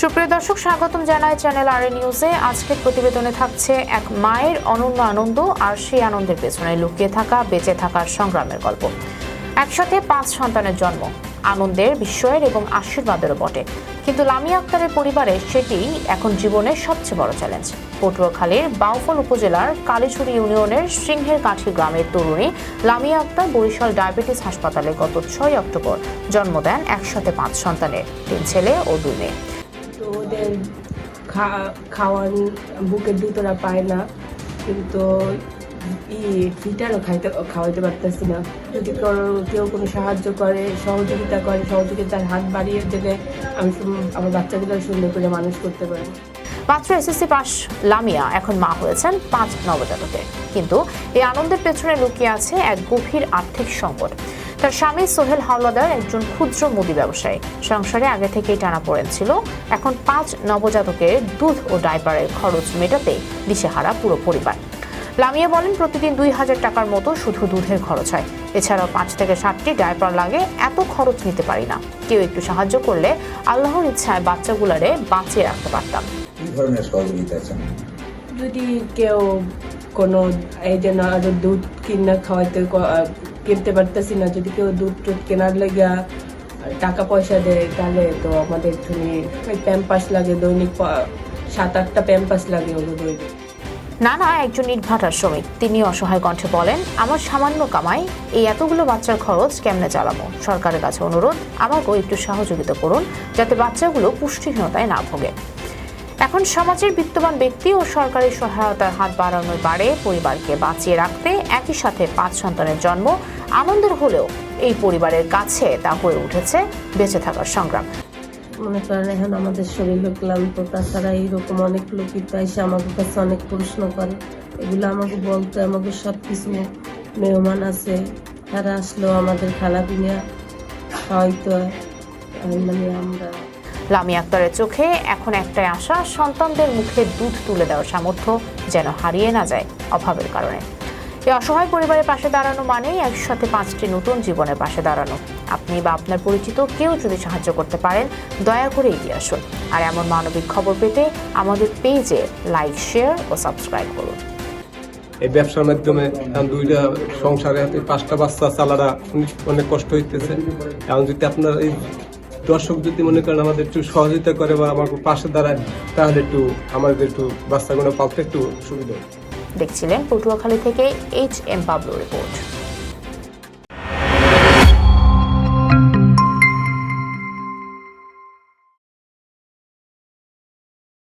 সুপ্রিয় দর্শক, স্বাগতম জানায় চ্যানেল আর নিউজে আজকের প্রতিবেদনে থাকছে এক মায়ের অনন্য আনন্দ আর সেই আনন্দের পেছনে লুকিয়ে থাকা, বেঁচে থাকার সংগ্রামের গল্প। একসাথে পাঁচ সন্তানের জন্ম। আনন্দের, বিস্ময়ের এবং আশীর্বাদেরও বটে। কিন্তু লামিয়া আক্তারের পরিবারে সেটি এখন জীবনের সবচেয়ে বড় চ্যালেঞ্জ পটুয়াখালীর বাউফল উপজেলার কালীছড়ি ইউনিয়নের সিংহের কাঠি গ্রামের তরুণী লামিয়া আক্তার বরিশাল ডায়াবেটিস হাসপাতালে গত ছয় অক্টোবর জন্ম দেন একসাথে পাঁচ সন্তানের, তিন ছেলে ও দুই মেয়ে। তো ওদের খাওয়ান বুকের দুধ ওরা পায় না। কিন্তু ই ফিটারও খাইতে, খাওয়াইতে পারতেছি না। যদি কেউ কোনো সাহায্য করে, সহযোগিতা করে, সহযোগিতার হাত বাড়িয়ে দিলে আমি আমার বাচ্চাগুলো সুন্দর করে মানুষ করতে পারি মাত্র এসএসসি পাস লামিয়া, এখন মা হয়েছেন পাঁচ নবজাতকের কিন্তু এই আনন্দের পেছনে লুকিয়ে আছে এক গভীর আর্থিক সংকট। তার স্বামী সোহেল হাওলাদার একজন ক্ষুদ্র মুদি ব্যবসায়ী। সংসারে আগে থেকেই টানা পড়েন ছিল। এখন পাঁচ নবজাতকের দুধ ও ডাইপারের খরচ মেটাতে দিশেহারা পুরো পরিবার। লামিয়া বলেন প্রতিদিন দুই হাজার টাকার মতো শুধু দুধের খরচ হয়। এছাড়াও পাঁচ থেকে সাতটি ডাইপার লাগে এত খরচ নিতে পারি না। কেউ একটু সাহায্য করলে আল্লাহর ইচ্ছায় বাচ্চাগুলারে বাঁচিয়ে রাখতে পারতাম। কি ধরনের সহযোগিতা যদি কেউ কোনো এই যে না আরও দুধ কিনা খাওয়াইতে কিনতে পারতেছি না যদি কেউ দুধ টুধ কেনার লেগে টাকা পয়সা দেয় তাহলে তো আমাদের তুমি ওই প্যাম্পাস লাগে দৈনিক সাত আটটা প্যাম্পাস লাগে ওগুলো দৈনিক নানা একজন ইটভাটার শ্রমিক তিনি অসহায় কণ্ঠে বলেন, আমার সামান্য কামাই, এই এতগুলো বাচ্চার খরচ কেমনে চালাবো? সরকারের কাছে অনুরোধ, আমাকেও একটু সহযোগিতা করুন, যাতে বাচ্চাগুলো পুষ্টিহীনতায় না ভোগে। এখন সমাজের বিত্তবান ব্যক্তি ও সরকারি সহায়তার হাত বাড়ানোর বাড়ে পরিবারকে বাঁচিয়ে রাখতে একই সাথে পাঁচ সন্তানের জন্ম আনন্দের হলেও এই পরিবারের কাছে তা হয়ে উঠেছে বেঁচে থাকার সংগ্রাম। মনে করেন এখন আমাদের শরীর ক্লান্ত, তাছাড়া এইরকম অনেক লোকই এসে আমাদের কাছে অনেক প্রশ্ন করে। এগুলো আমাকে বলতে, আমাকে সব কিছু মেহমান আছে, তারা আসলেও আমাদের খালা পিনা হয়তো মানে আমরা লামি আক্তারের চোখে এখন একটাই আশা, সন্তানদের মুখে দুধ তুলে দেওয়ার সামর্থ্য যেন হারিয়ে না যায় অভাবের কারণে। এই অসহায় পরিবারের পাশে দাঁড়ানো মানেই একসাথে পাঁচটি নতুন জীবনের পাশে দাঁড়ানো। আপনি বা আপনার পরিচিত কেউ যদি সাহায্য করতে পারেন দয়া করে এগিয়ে আসুন। আর এমন মানবিক খবর পেতে আমাদের পেজে লাইক শেয়ার ও সাবস্ক্রাইব করুন। এই ব্যবসার মাধ্যমে এখন দুইটা সংসারে পাঁচটা বাচ্চা চালারা অনেক কষ্ট হইতেছে। এখন যদি আপনার এই দর্শক যদি মনে করেন আমাদের একটু সহযোগিতা করে বা আমার পাশে দাঁড়ায় তাহলে একটু আমাদের একটু বাচ্চাগুলো পালতে একটু সুবিধা। দেখছিলেন পটুয়াখালী থেকে এইচ এম পাবলো রিপোর্ট